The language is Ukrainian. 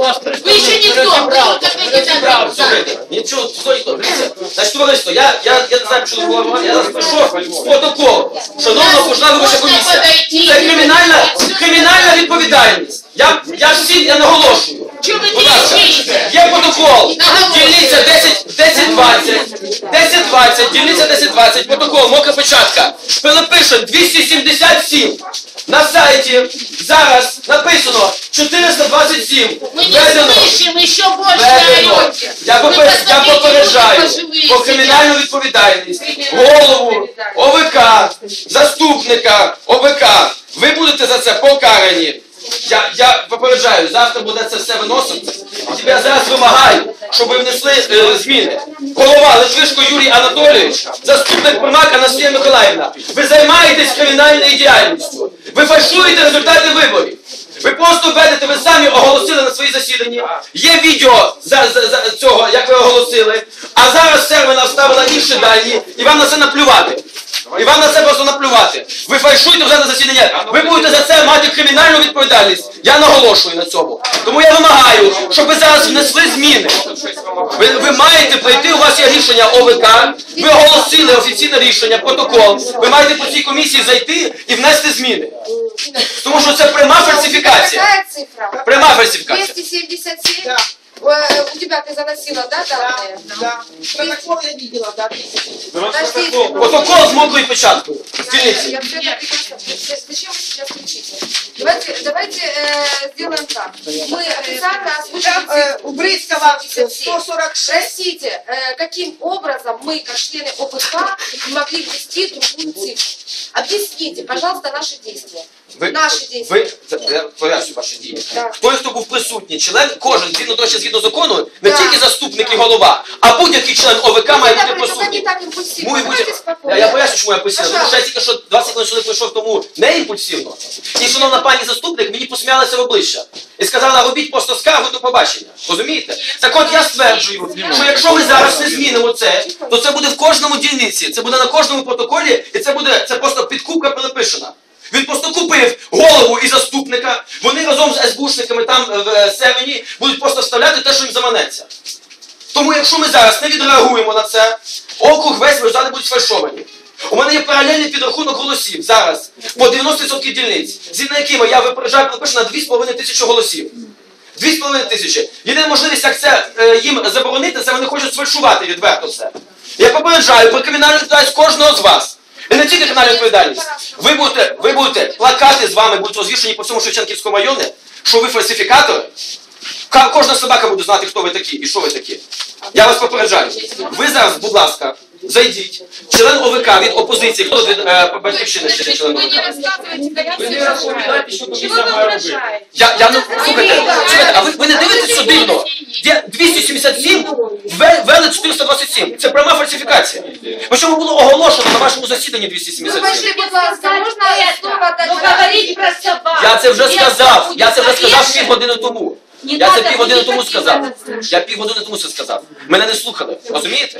вас Вы еще представник никто, вы розібрав, только кандидат в розібрав. депутаты. Слухайте, нічого, стой, стой, дивіться. Значить, товариство, я, я, я не знаю, що говорити, я зараз пишу протокол. Шановна окружна виборча Можна комісія, подойти. це кримінальна, кримінальна відповідальність. Я, я всім, я наголошую. Чого ви Будь ласка, кричите? Є протокол, Наголошую. дільниця 10, 10-20, 10-20, дільниця 10-20, протокол, мокра печатка. Перепише 277. На сайті зараз написано 427. Мы не Введено. слышим, еще больше Введено. орете. Я, Вы попер... я посмотрите, попереджаю люди пожилые про сидят. кримінальну відповідальність Кримінальну голову ОВК, заступника ОВК. Ви будете за це покарані. Я, я попереджаю, завтра буде це все виносити. Я зараз вимагаю, щоб ви внесли е, зміни. Голова Литвишко Юрій Анатолійович, заступник Примак Анастасія Миколаївна. Ви займаєтесь кримінальною діяльністю. Ви фальшуєте результати виборів. Ви просто ведете, ви самі оголосили на свої засіданні. Є відео за, за, за цього, як ви оголосили. А зараз сервена вставила інші дані, і вам на це наплювати. І вам на це просто наплювати. Ви фальшуєте вже на засідання. Ви будете за це мати кримінальну відповідальність. Я наголошую на цьому. Тому я вимагаю, щоб ви зараз внесли зміни. Ви, ви маєте прийти, у вас є рішення ОВК, ви оголосили офіційне рішення, протокол. Ви маєте по цій комісії зайти і внести зміни. Тому що це пряма фальсифікація. Пряма фальсифікація. 277? Да. Э, У тебя ты заносила, да, Да, данные? да. Протокол я видела, да. Подождите. Протокол все это прекрасно понимаю. Зачем вы сейчас кричите? Давайте, давайте э, сделаем так. Мы официально озвучим э, у Брыскова 177. 146. Простите, э, каким образом мы, как члены ОПК, могли ввести другую цифру? Объясните, пожалуйста, наши действия. Ви, Наші дії. ви, це, я поясню ваші дії. Так. Той, хто був присутній, член, кожен, згідно що згідно закону, не Так. тільки заступник і голова, а будь-який член ОВК має бути присутній. так спокойно. Я, я поясню, чому я посіла. Тому що я тільки що 20 хвилин сюди прийшов тому не імпульсивно. І шановна пані заступник мені посміялася в обличчя. І сказала, робіть просто скаргу до побачення. Розумієте? Так от я стверджую, що якщо ми зараз не змінимо це, то це буде в кожному дільниці, це буде на кожному протоколі, і це буде це просто підкупка перепишена. Він просто купив голову і заступника. Вони разом з СБУшниками там е, в е, Севені будуть просто вставляти те, що їм заманеться. Тому якщо ми зараз не відреагуємо на це, округ весь результати будуть сфальшовані. У мене є паралельний підрахунок голосів зараз по 90% дільниць, згідно якими я випереджаю напишу на 2,5 тисячі голосів. 2,5 тисячі. Єдина можливість, як це е, їм заборонити, це вони хочуть сфальшувати відверто все. Я попереджаю про кримінальну відповідальність кожного з вас. І не тільки кримінальну відповідальність. Ви будете, ви будете, плакати з вами будуть розвішені по всьому Шевченківському районі, що ви фальсифікатори. Ка- Кожна собака буде знати, хто ви такі і що ви такі. Я вас попереджаю. Ви зараз, будь ласка, зайдіть. Член ОВК від опозиції, хто від е, батьківщини ще є член Вы ОВК? не рассказывайте, да я Ви все не розповідаєте, що Чего комісія вы має робити. угрожаете? Я, я ну, слухайте, слухайте, а ви, ви не дивитесь, що дивно? Є 277, вели ввели 427. Це пряма фальсифікація. Причому було оголошено на вашому засіданні 277. пошли, будь ласка, можно слово? Ну говорить про собак. Я це вже сказав. Я це вже сказав пів години тому. Я це пів півгодини тому сказав. Я Я півгодини тому це сказав. Мене не слухали. Розумієте?